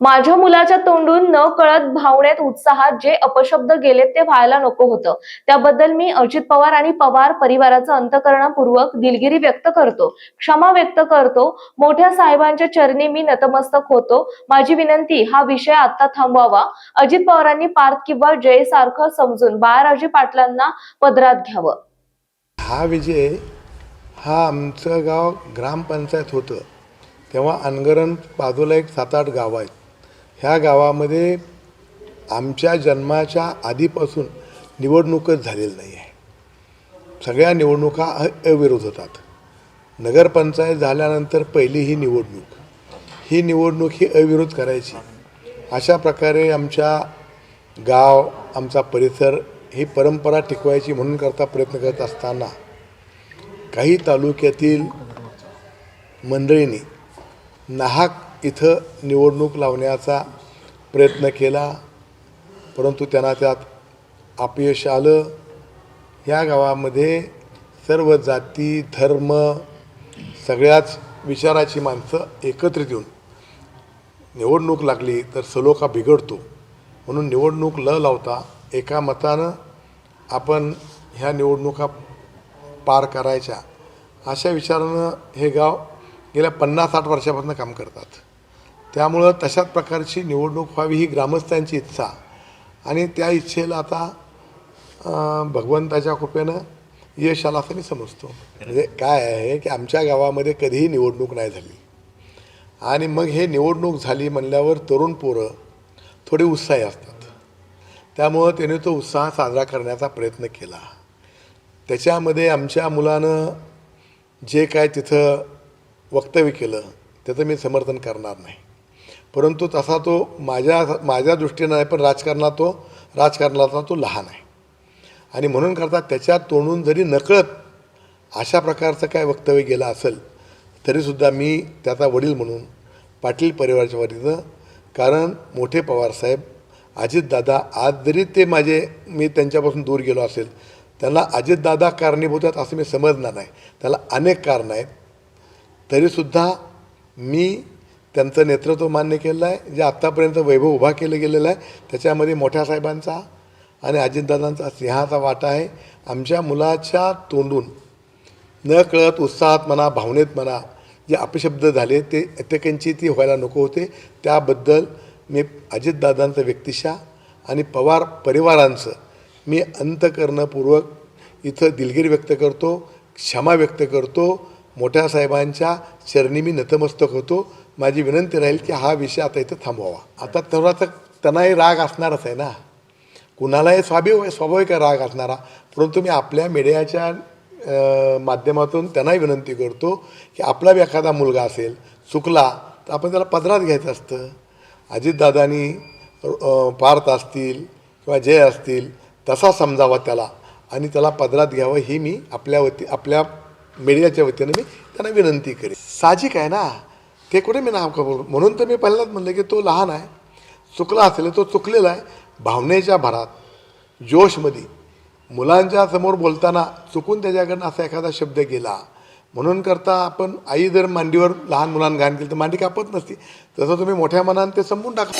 माझ्या मुलाच्या तोंडून न कळत भावनेत उत्साहात जे अपशब्द गेले ते व्हायला नको होतं. त्याबद्दल मी अजित पवार आणि पवार परिवाराचं अंतकरणापूर्वक दिलगिरी व्यक्त करतो. क्षमा व्यक्त करतो. मोठ्या साहेबांच्या चरणी मी नतमस्तक होतो. माझी विनंती हा विषय आता थांबवावा. अजित पवारांनी पार्थ किंवा जय सारखं समजून बाळाराजी पाटलांना पदरात घ्यावं. हा विजय हा आमचं गाव ग्रामपंचायत होतं. तेव्हा अनगरण बाजूला एक सात आठ गावं आहेत. ह्या गावामध्ये आमच्या जन्माच्या आधीपासून निवडणूकच झालेली नाही आहे. सगळ्या निवडणुका अ अविरोध होतात नगरपंचायत झाल्यानंतर पहिली ही निवडणूक. ही निवडणूक ही अविरोध करायची. अशा प्रकारे आमच्या गाव आमचा परिसर ही परंपरा टिकवायची म्हणून करता प्रयत्न करत असताना काही तालुक्यातील मंडळींनी नाहक इथं निवडणूक लावण्याचा प्रयत्न केला परंतु त्यांना त्यात अपयश आलं. या गावामध्ये सर्व जाती धर्म सगळ्याच विचाराची माणसं एकत्रित येऊन निवडणूक लागली तर सलोखा बिघडतो. म्हणून निवडणूक ल लावता एका मतानं आपण ह्या निवडणुका पार करायच्या. अशा विचारानं हे गाव गेल्या पन्नास साठ वर्षापासून काम करतात. त्यामुळं तशाच प्रकारची निवडणूक व्हावी ही ग्रामस्थांची इच्छा. आणि त्या इच्छेला आता भगवंताच्या कृपेनं यश आला असं मी समजतो. म्हणजे काय आहे की आमच्या गावामध्ये कधीही निवडणूक नाही झाली. आणि मग हे निवडणूक झाली म्हणल्यावर तरुण पोरं थोडे उत्साही असतात. त्यामुळं त्याने तो उत्साह साजरा करण्याचा प्रयत्न केला. त्याच्यामध्ये आमच्या मुलानं जे काय तिथं वक्तव्य केलं त्याचं मी समर्थन करणार नाही. परंतु तसा तो माझ्या माझ्या दृष्टीनं नाही पण राजकारणात तो राजकारणाचा तो लहान आहे. आणि म्हणून करता त्याच्या तोंडून जरी नकळत अशा प्रकारचं काय वक्तव्य गेलं असेल तरीसुद्धा मी त्याचा वडील म्हणून पाटील परिवाराच्या वतीनं कारण मोठे पवारसाहेब अजितदादा आज जरी ते माझे मी त्यांच्यापासून दूर गेलो असेल त्यांना अजितदादा कारणीभूत आहेत असं मी समजणार नाही. त्याला अनेक कारणं आहेत. तरीसुद्धा मी त्यांचं नेतृत्व मान्य केलेलं आहे जे आत्तापर्यंत वैभव उभा केलं गेलेलं आहे त्याच्यामध्ये मोठ्या साहेबांचा आणि अजितदादांचा सिंहाचा वाटा आहे. आमच्या मुलाच्या तोंडून न कळत उत्साहात म्हणा भावनेत म्हणा जे अपशब्द झाले ते अत्यकिंचित ती व्हायला नको होते. त्याबद्दल मी अजितदादांचं व्यक्तिशा आणि पवार परिवारांचं मी अंतकरणपूर्वक इथं दिलगिरी व्यक्त करतो क्षमा व्यक्त करतो. मोठ्या साहेबांच्या चरणी मी नतमस्तक होतो. माझी विनंती राहील की हा विषय आता इथं थांबवावा. आता थोडासा त्यांनाही राग असणारच आहे ना. कुणालाही स्वाभाविक स्वाभाविक राग असणारा. परंतु मी आपल्या मीडियाच्या माध्यमातून त्यांनाही विनंती करतो की आपला बी एखादा मुलगा असेल चुकला तर आपण त्याला पदरात घ्यायचं असतं. अजितदादांनी पार्थ असतील किंवा जय असतील तसा समजावा त्याला आणि त्याला पदरात घ्यावं ही मी आपल्या वती आपल्या मीडियाच्या वतीनं मी त्यांना विनंती करेन. साहजिक आहे ना? ते कुठे मी नाम कबूल म्हणून तर मी पहिल्यांदाच म्हणलं की तो लहान आहे चुकला असेल तो चुकलेला आहे. भावनेच्या भरात जोशमध्ये मुलांच्या समोर बोलताना चुकून त्याच्याकडनं असा एखादा शब्द गेला. म्हणून करता आपण आई जर मांडीवर लहान मुलांना घाण केली तर मांडी कापत नसती. तसं तुम्ही मोठ्या मनाने ते संपून टाका.